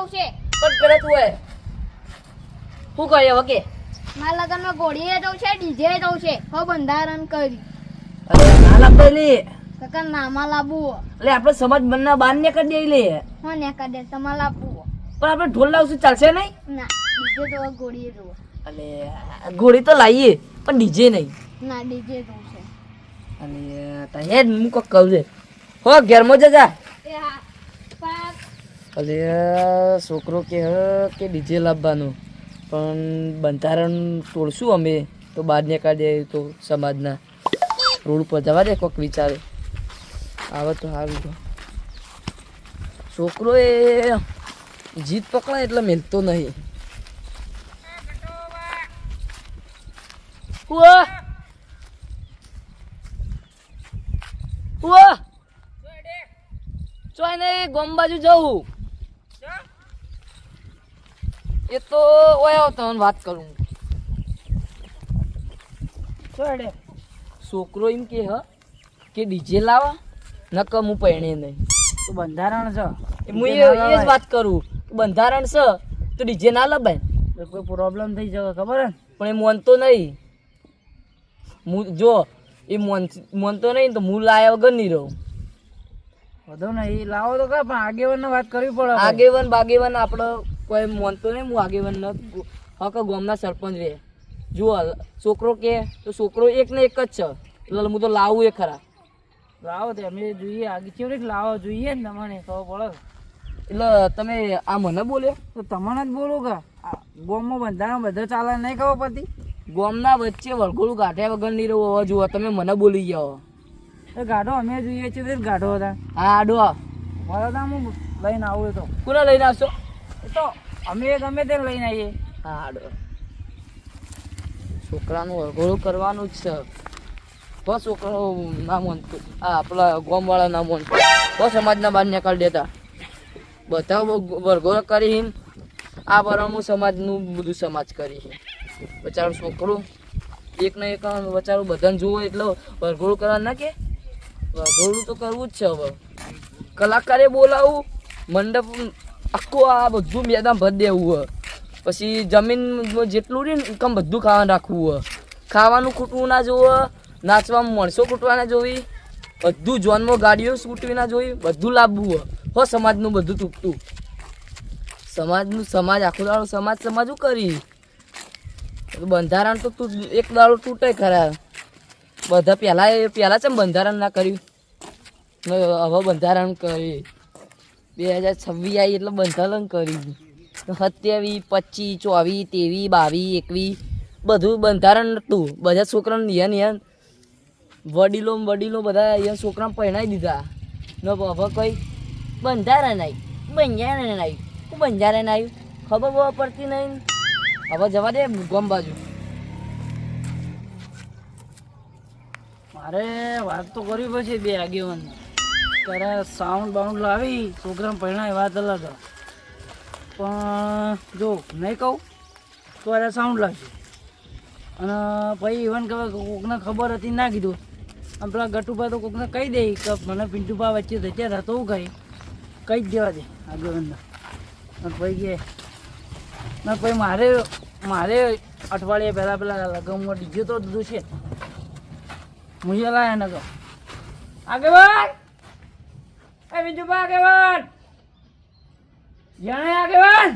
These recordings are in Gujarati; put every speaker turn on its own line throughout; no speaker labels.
જવું છે.
પણ કરે હોય શું કહે વકે
મારા લગ્નમાં ઘોડીએ જવું છે ડીજે જવું છે. હો બંધારણ કરી.
અરે ના લાગતો લે
કાકા નામાં લાવવું
એટલે આપણે સમાજ બંને બાર ને કરી દે લે
હો ને કાઢે તમારે લાવવું
પણ આપણે ઢોલ લાવશું ચાલશે નહીં?
ના ડીજે તો ઘોડીએ જવું.
અને ઘોડી તો લાવીએ પણ ડીજે નહીં.
ના ડીજે જવું છે.
અને જ હું કોક કહું છે. હો ઘેરમાં જજા
એ હા.
અરે છોકરો કે કે ડીજે લાવવાનું. પણ બંધારણ તોડશું અમે, તો બહાર નીકાળીએ તો સમાજના. રોડ પર જવા દે કોઈક વિચારે. આવે તો સારું એ જીત પકડાય એટલે મેલતો નહીં. ઉઆ! ઉઆ! ચોય નહીં ગોમ બાજુ જવું. એ તો ઓય તમને વાત કરું. છોડે છોકરો એમ કે હ કે ડીજે લાવા નક હું પહેણે નહીં.
તો બંધારણ છે.
હું એ જ વાત કરું. બંધારણ છે તો ડીજે ના લબાય.
કોઈ પ્રોબ્લેમ થઈ જશે ખબર ને?
પણ એ મોનતો નહીં. હું જો એ મોન મોનતો નહીં તો હું લાયા વગર નહીં રહું.
વધુ ને એ લાવો તો કા પણ આગેવાન વાત કરવી પડે.
આગેવન બાગેવન આપણો કોઈ માનતો નહીં હું આગેવાન ન હક ગામના સરપંચ રે જુઓ છોકરો કે તો છોકરો એક ને એક જ છે. એટલે હું તો લાવું એ ખરા.
લાવો તે અમે જોઈએ આગી રીતે લાવો જોઈએ ને તમને ખબર પડે
એટલે તમે આ મને બોલ્યો?
તો તમને જ બોલું કે ગોમમાં બંધારણ બધા ચાલે નહીં ખબર પડતી?
ગોમના વચ્ચે વળગોળું ગાંઠ્યા વગર નહીં રહું હવે જુઓ તમે મને બોલી જાઓ
એ ગાઢો અમે જોઈએ છીએ ગાઢો હતા.
હા આડો.
મારા હું લઈને આવું એ તો.
કોને લઈને આવશો?
એ તો અમે ગમે તે લઈને આવીએ.
હાડો. છોકરાનું અઘોળું કરવાનું જ છે. બસ છોકરો ના માનતો આ આપણા ગોમવાળા ના માનતો બસ સમાજના બહાર નીકાળી દેતા. બધા વરઘોળ કરી આ બરાનું સમાજનું બધું સમાજ કરી બચારું છોકરો. એક ને એક બચારું બધાને જુઓ એટલે વરઘોળ કરવા ના કે? વરઘોળું તો કરવું જ છે હવે. કલાકારે બોલાવું, મંડપ આખું આ બધું મેદાન ભરી દેવું હોય. પછી જમીન જેટલું રહે ને કમ બધું ખાવાનું રાખવું હોય. ખાવાનું ખૂટવું ના જોવે, નાચવામાં માણસો ખૂટવા ના જોવી. બધું જોનમાં ગાડીઓ છૂટવી ના જોઈ બધું લાવવું હો, સમાજનું બધું તૂટતું. સમાજનું સમાજ, આખો દાડો સમાજ સમાજ કરી? બંધારણ તો તું એક દાડો તૂટે ખરા. બધા પહેલાં પહેલા ચમ બંધારણ ના કર્યું? હવે બંધારણ કરી. બે હજાર છવ્વીસ આવી એટલે બંધારણ કર્યું સત્યાવીસ, પચીસ, ચોવીસ, ત્રેવીસ, બાવીસ, એકવીસ, બધું બંધારણ નહોતું બધા છોકરાને યન યન વડીલો વડીલો બધા અહીંયા છોકરાને પહેણાવી દીધા. ને હવે કંઈ બંધારણ આવી બંધારણ આવ્યું. બંધારણ આવ્યું? ખબર બહુ પડતી નહીં. હવે જવા દે ગમ બાજુ.
મારે વાત તો કરવી પડશે બે આગેવાન ત્યારે સાઉન્ડ બાઉન્ડ લાવી છોકરા ભણાય, વાત અલગ. પણ જો, નહીં કહું, તો અરે સાઉન્ડ લાગશે. અને પછી ઇવન કે કોકને ખબર હતી, ના કીધું. આમ પેલા ગટુભા તો કોકને કહી દે કે મને પિન્ટુભા વચ્ચે ધચ્યા હતા, તો હું કહી કહી જ દેવા દે આગળ પછી કે, ના પછી મારે મારે અઠવાડિયા પહેલાં પહેલાં લગમમાં ડીજે તો દીધું છે. મુજે લાયા ન આગળ એ બીજું બા આગેવાન. જાણે આગેવાન.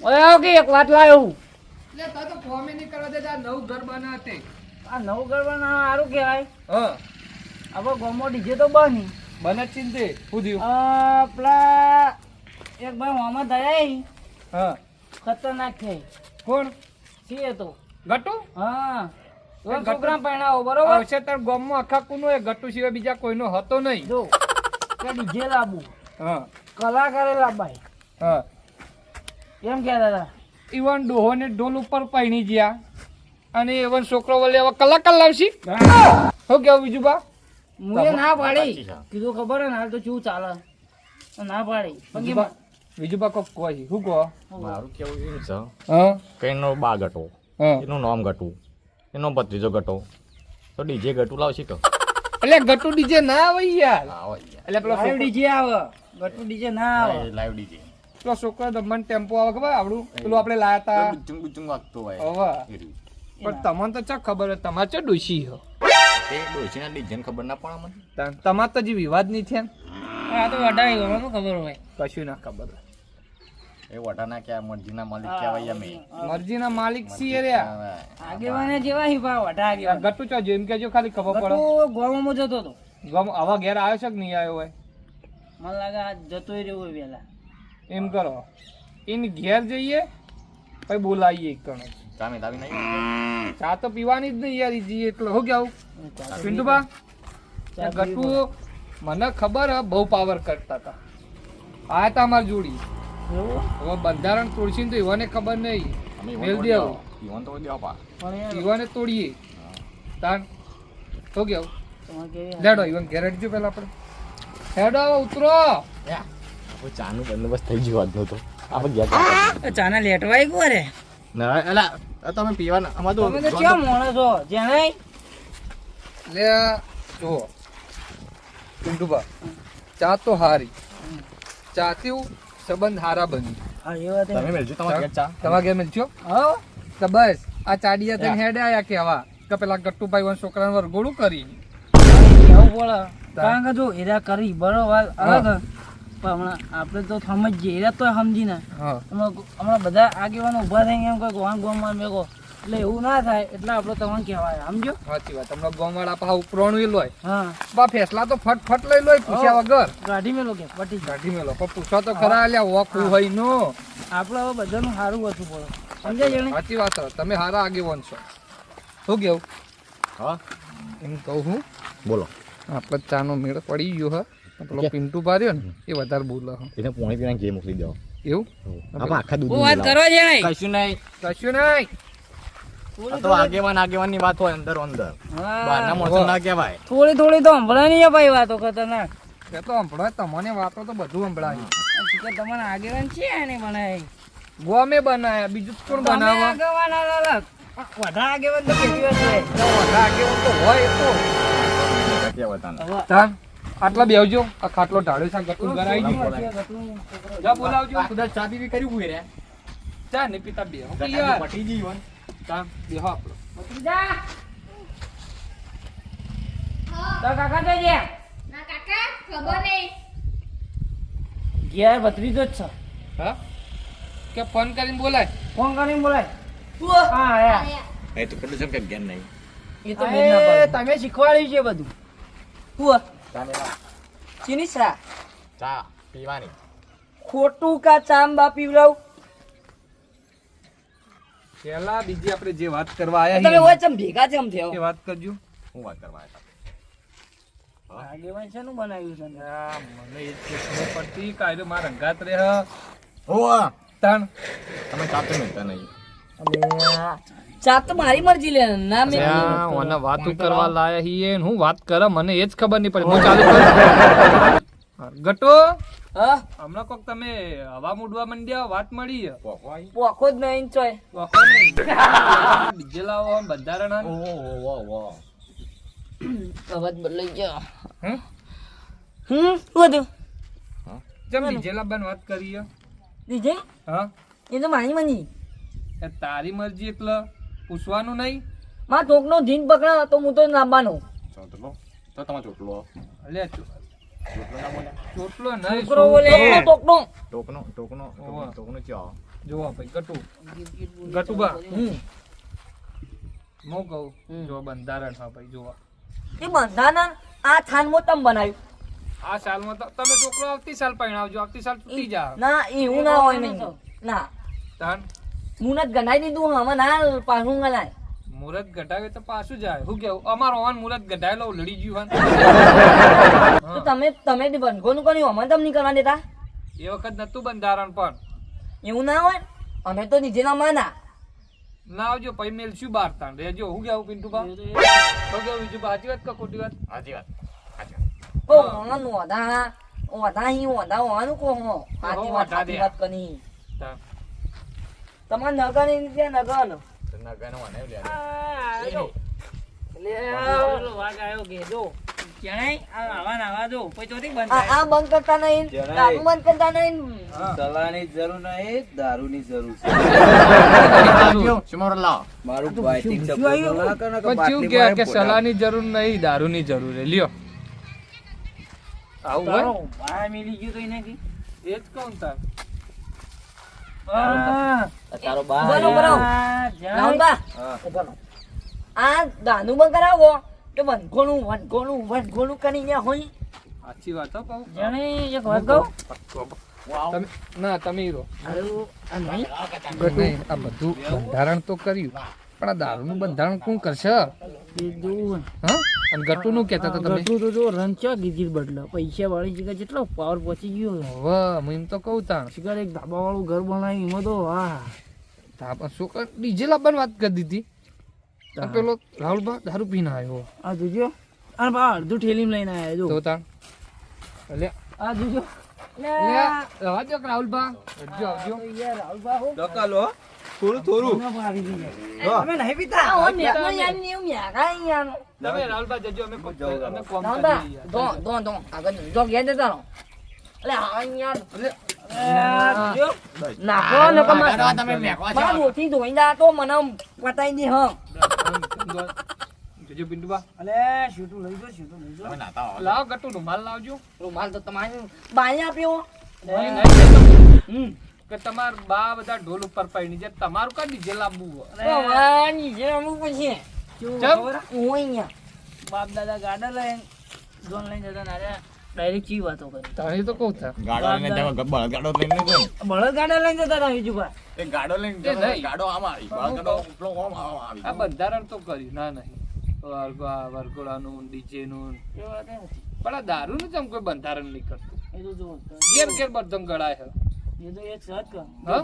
ઓય આવો કે એક વાત લાયો હું. આ નવું ગરબાના સારું કહેવાય. હવે ગોમો ડીજે તો બની
બને ચિંતે
પૂછ્યું પેલા એક ભાઈ મોહમ્મદ દયા
હા.
ખતરનાક છે
કોણ?
છીએ તો
ગટુ?
હા. તો છોકરા પહેણાવો બરોબર?
આવશે તાર ગામમાં આખા કુનો એ ગટુ સિવાય બીજા કોઈનો હતો નહીં.
જો કે ડીજે
હા.
કલાકારે લાવવાય
હા.
એમ કે હતા
ઈવન ડોહોને ઢોલ ઉપર પહેણી ગયા અને એવન છોકરો વલે હવે કલાકાર લાવશી? શું કેવું બીજું બા?
મુએ ના પાડી. કીધું ખબર હે ને હાલ તો શું ચાલે? ના પાડી. પણ
બીજું બા કોક કહે શું કહો?
મારું કેવું એમ છે?
હા.
કે એનો બા ગટો. એનું નામ ગટુ. એનો ભત્રીજો ગટો. તો ડીજે ગટુ લાવશે તો
એટલે ગટુ ડીજે ના આવે યાર. એટલે પેલો
લાઈવ ડીજે આવે. ગટુ ડીજે ના આવે.
Live DJ.
પેલો છોકરો દમણ ટેમ્પો આવે ખબર આવડું? પેલું આપણે લાયા હતા
ડુચુંગ ડુચુંગ વાગતો હોય.
હવે. પણ તમને તો ચા ખબર હોય તમારે ચા ડોશી હો?
તે ડોશીના ડીજે ખબર ના પણ
અમને તમાર તો જે વિવાદ નહીં થયા
આ તો વટાવી ગયો ખબર હોય.
કશું ના ખબર હોય.
એ વટાના કે મરજીના માલિક કહેવાય અમે
મરજીના માલિક છીએ રે
આગેવાને જેવા હી પા વટા આગેવાન
ગટુ ચો જેમ કેજો ખાલી ખબર પડે.
ગટુ ગોવામાં જતો તો
ગમ આવા ઘેર આવ્યો છે કે નહીં આવ્યો હોય?
મને લાગે આ જતોય રહ્યો હોય વેલા.
એમ કરો. ઇન ઘેર જઈએ પછી બોલાવીએ એક કણો.
ચામે તાવી નહીં
ચા તો પીવાની જ નહીં યાર ઈજી એટલે હો કેવું પિન્ટુબા ગટુ મને ખબર હે બહુ પાવર કરતા હતા આ તા અમારી જોડી. હવે બંધારણ તોડશી તો એવાને ખબર નહીં.
અમે
મેલ
ઈવન
દેવું.
ઈવન તો દેવા પા
પણ
ઈવાને તોડીએ. તાન તો કેવું? લેડો ઈવન ઘેર જો પહેલા આપણે. હેડો ઉતરો.
ચાનું બંદોબસ્ત થઈ ગયો આજનો તો. આપણે ગયા
ચાના લેટવાય ગયો રે.
ના અલા તમે પીવાના. અમાર તો
તમે તો કેવા મોણસ છો? જેને
લે જો ચા તો હારી. ચા ચાથી સંબંધ હારા બની.
હા એ વાત
તમે મેલજો તમારે ચા.
તમારા ઘેર મળજો
હા.
તો બસ આ ચાડિયા થઈને હેડે આયા કેવા કે પેલા ગટ્ટુભાઈ વન છોકરાને વરગોળું કરી.
કેવું કારણ કે જો એરા કરી બરોબર અલગ પણ હમણાં આપણે તો સમજીએ એરા તો સમજી ને હમણાં હમણાં બધા આગેવાનો ઊભા થઈને એમ કોઈ ગોવાન ગોવામાં મેકો એટલે એવું ના થાય એટલે આપણે તમને કહેવાય સમજો?
સાચી વાત હમણાં ગામવાળા પા ઉપરોણું લોય
હા.
બા ફેસલા તો ફટ ફટ લઈ લોય પૂછ્યા વગર.
ગાડી મેલો કે પટી જાય.
મેલો પણ પૂછો તો ખરા અલ્યા વોકું હોય નો.
આપણે હવે બધાનું સારું હતું બોલો. સમજાય જણે
સાચી વાત તમે સારા આગેવાન છો. શું કેવું?
હા.
એમ કહું હું.
બોલો.
આપણે ચાનો મેળ પડી ગયો હા. પેલો પિન્ટુ પાર્યો ને એ વધારે બોલે
એને પોણી પીને ઘે મોકલી દો.
એવું?
આખા દૂધ
હું વાત કરો છે
કશું નહીં.
કશું નહીં.
તો આગેવાન આગેવાનની વાત હોય અંદર અંદર. બહારના
હા
ના કહેવાય.
થોડી થોડી તો સંભળાય નહીં ભાઈ વાતો ખતરનાક.
એ તો સંભળાય તમને વાતો તો બધું સંભળાય
કે આગેવાન છે ને બનાવી
ગોમે બનાયા બીજું કોણ બનાવે
આગેવાન અલગ. બધા આગેવાન તો કેટલી વાર હોય.
બધા આગેવાન તો હોય તો.
કહેવાય તાને.
હવે.
તાન આટલા બેવજો આ ખાટલો ઢાળ્યો છે ગટુ ઘર આવી ગયું. જા બોલાવજો
કદાચ ચા પીવી કરી ઊભી રે
ચા ને પીતા બે
પટી
તાન બેહો આપણો
તો કાકા તો જે?
ના કાકા ખબર નહીં.
ઘેર ભત્રીજો જ છે.
હા? કે ફોન કરીને બોલાય?
ફોન કરીને બોલાય. હા યા.
એ તો કેટલું છે કે જ્ઞાન નહીં.
એ તો. તમે શીખવાડ્યું છે બધું.
ને
ચીની
ચા પીવાની.
ખોટું કા ચાંબા પીવડાવ?
પેલા બીજી આપણે જે વાત કરવા આયા
તમે ઓય ચમ ભેગા ચમ થયો
એ વાત કરજો.
હું વાત કરવા આવ્યા
આગેવાન શેનું બનાવ્યું છે
આ મને એ જ પડતી કાયદો માર રંગાત રે હ
હોવા તમે મિલતા નહીં.
ચા તો મારી મરજી લે ના મેં
ઓને વાતો કરવા લાયા હી એ હું વાત કરે મને એ જ ખબર નહીં પડી. હું ચાલુ કરું. ગટો
હા?
હમણાં કોક તમે હવા મૂડવા મંડ્યા વાત મળી.
પોખો જ નહીં ચોય.
વાપરો નહીં. ડીજે લાવો આમ બંધારણ
અવાજ બદલાઈ ગયો.
હમ?
હમ?
જેમ ડીજે લાવવાની વાત કરીએ?
બીજે
હા?
એ તો મારી મની.
તારી મરજી એટલે. પૂછવાનું નહીં?
માં ટોકનો જીન પકડા તો હું તો લાંબાનો.
ચોટલો તો તમારે ચોટલો.
લે
ચોટલો ના બોલે
ચોટલો નહીં
છોકરો બોલે ટોકનો
ટોકનો ટોકનો ટોકનો ચા
જોવા ભાઈ ગટુ. ગટુબા
હમ
હું કહું?
હમ.
જો બંધારણ હા ભાઈ જોવા.
એ બંધાના આ થાનમાં તમ બનાવ્યું.
આ સાલમાં તમે છોકરો આવતી સાલ પરણાવજો આવતી સાલ તૂટી જા
ના એવું ના હોય નહીં. ના.
તાન
મુનત ગણાઈ દીધું હવે ના પાછું ગણાય.
મુરત ઘટાવે તો પાછું જાય. શું કેવું? અમારો ઓન મુરત ઘટાયેલો લડી ગયું
તો તમે તમે બંધોનું કર્યું? અમે તમને નહીં કરવા દેતા.
એ વખત નતું બંધારણ પણ.
એવું ના હોય? અમે તો નીચે ના માના.
ના આવજો પછી મેલશું બાર તાણ? રેજો હું કેવું પિન્ટુ તો કેવું બીજું સાચી વાત કે ખોટી વાત?
સાચી વાત.
ઓ ઓનો ઓધા ઓધા હી ઓધા ઓવાનું કો હો. સાચી વાત સાચી વાત કની. તમાર નગરની રીતે નગર
ના ગાનો વાને લે
લે વાગ આવ્યો કે જો આવા ને બંધ
આ બંધ કરતા નહીં. દારૂ બંધ કરતા નહીં.
સલાહની જરૂર નહીં દારૂની જરૂર છે.
શિમોર લાવ.
મારું બાઇટિંગ
શું આવ્યું?
ના કે
કે જરૂર નહીં દારૂની જરૂર છે. લ્યો. આવું હોય
મિલી ગયું તો એને કી
એ જ કહું તાર.
તારો બા
આ,
દારૂ બંધ કરાવો. તો વનખોણું વનખોણું વનખોણું કરીને હોય.
સાચી વાત હો કહું.
જણાય એક વાત કહું?
તમે ના તમે
નહીં
આ બધું બંધારણ તો કર્યું. પણ આ દારૂનું બંધારણ કોણ કરશે? હા? અને ગટુનું કહેતા હતા તમે?
ગટુ તો જો રંચા ગીજીર બદલો. પૈસા વાળી જગ્યા જેટલો પાવર પહોંચી ગયો
હવે હું એમ તો કહું તાણ.
શિકાર એક ધાબા વાળું ઘર બનાવ્યું એમાં તો હા.
કર ડીજે લાવવાની વાત કરી દીધી. અને પેલો રાહુલબા દારૂ પીને આવ્યો.
આ જોજો. આ બા અડધું ઠેલીમાં લઈને આવ્યા જો.
તો તાણ. એટલે
આ જોજો.
લે. રવા દો આવજો આવજો
થોડું થોડું.
તમે નહીં પીતા?
યાર ને એવું મેઘા યાર
તમે રાહુલબા જજો અમે અમે કોમ.
દો દો દો આગળ જો ઘેર જતા રહો. એટલે
જોજો
નાખો ને કમા મારા મોથી ધોઈ દા તો મને પતાઈ દે હા.
જજો પિન્ટુબા.
અલે શૂટું લઈ જો શૂટું લઈ જો
લાવ ગટુ રૂમાલ લાવજો.
રૂમાલ તો તમારે બાય આપ્યો
હમ.
કે તમાર બા બધા ઢોલ ઉપર પડી છે. તમારું કા ડીજે લાવવું હોય?
પછી.
ચમ.
હે?
અહીંયા.
બાપ દાદા ગાડા લઈ જોન લઈને જતા ના ડાયરેક્ટ ચી વાતો કરી.
તાણી તો કહું થા
ગાડો લઈને તમે ગબ્બર ગાડો લઈને નહીં
બળદ ગાડા લઈને જતા હતા બીજું
એ ગાડો લઈને ગાડો આમાં આવી. ગાડો પેલો આમ આમ આવી.
આ બંધારણ તો કર્યું. ના નહીં. વર્ગો- આ વરઘોડાનું નું
એ વાત એ નથી.
પણ આ દારૂનું જેમ કોઈ બંધારણ નહીં કરતું.
એ તો
ઘેર ઘેર બધમ ગળાય છે
એ તો એક સાથ કર.
હા?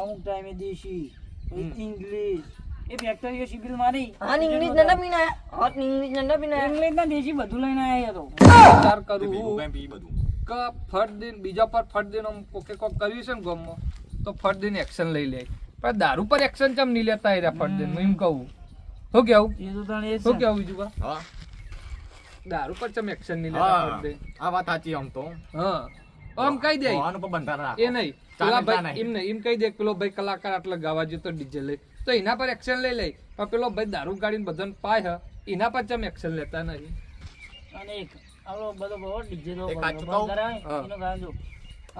અમુક ટાઈમે દેશી
હમ.
ઇંગ્લિશ. એ ફેક્ટરીઓ સિવિલ મારી
હા ઇંગ્લિશ ના ડબી ના હોટ ઇંગ્લિશ ના ડબી ના
ઇંગ્લિશ ના દેશી બધું લઈને આવ્યા તો.
વિચાર કરું
બધું.
કે ફટ દિન બીજા પર ફટ દિન કોકે કોક કર્યું છે ને ગામમાં તો ફટ દિન એક્શન લઈ લે. પણ દારૂ પર એક્શન ચમ નહીં લેતા એ ફટ દિન હું એમ કહું. શું કેવું?
એ તો તને
શું. કેવું બીજું?
હા.
દારૂ પર ચમ એક્શન નહીં લેતા ફટ દિન
આ વાત સાચી આમ તો.
હા. આમ કહી દે.
આનું પણ બંધારણ રાખો.
એ નહીં. પેલા ભાઈ એમ નહીં. એમ કહી દે પેલો ભાઈ કલાકાર આટલા ગાવા જતો ડીજે લઈ. તો એના પર એક્શન લઈ લે. પણ પેલો ભાઈ દારૂ ગાડીને બધાને પાય હ. એના પર ચમ એક્શન લેતા નહીં?
અને એક આપણો બધો બહુ ડીજે નો
એક કાચું કહું?
કરાય એનો કારણ જો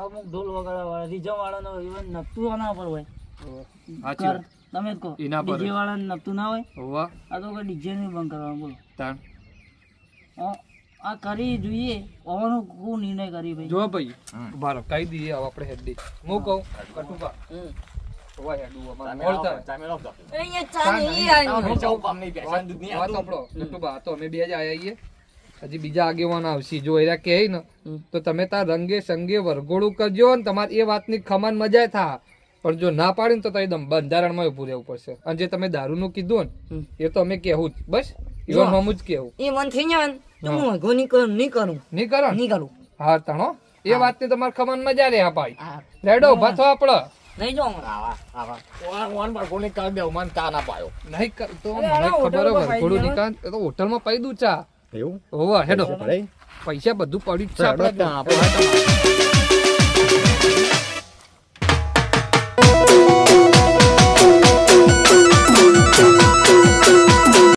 અમુક ઢોલ વગાડવા વાળા રીઝમ વાળાનો ઇવન નપતું આના પર હોય
સાચી
તમે જ કહો.
એના પર
ડીજે વાળા નપતું ના હોય?
હોવા.
આ તો કોઈ ડીજે નહીં બંધ કરવાનું બોલો.
તાણ.
હા, આ કરી જોઈએ. હોવાનો કો નિર્ણય કરી ભાઈ.
જો ભાઈ. બારો કહી દઈએ હવે આપણે હેડી હું કહું કટુકા હેડું અમારે.
ચામે
ચા નહીં
દૂધ નહીં.
કટુબા તો અમે બે જ આયા છીએ હજી બીજા આગેવાન આવશે. જો એરા કહે ને તો તમે તાર રંગે સંગે વરઘોડું કરજો ને તમારે એ વાતની ખમાન મજા થા. પણ જો ના પાડીને તો તમે બંધારણમાં ઉભું રહેવું પડશે. અને જે તમે દારૂનું કીધું ને એ તો અમે કહેવું જ. બસ. ઈવન હમું જ કેવું.
એ મન થઈ જાય તો હું. વાંધો નહીં કરું નહીં કરું.
નહીં કરો ને.
નહીં કરું
હા તણો. એ વાતની તમારે ખબર મજા રે હા ભાઈ. લેડો ઊભા થો આપડે.
નહીં જો
આવા, આવા. ઓન- પર બાળકોને કરી દેવું, મન તા ના પાયો.
નહીં કર તો મને ખબર હોય
પાઈ
વરઘોડું તો હોટલમાં પાઈ દઉં ચા.
એવું?
હોવા હેડો.
પૈસા
બધું પડ્યું છે આપણે
આપણે.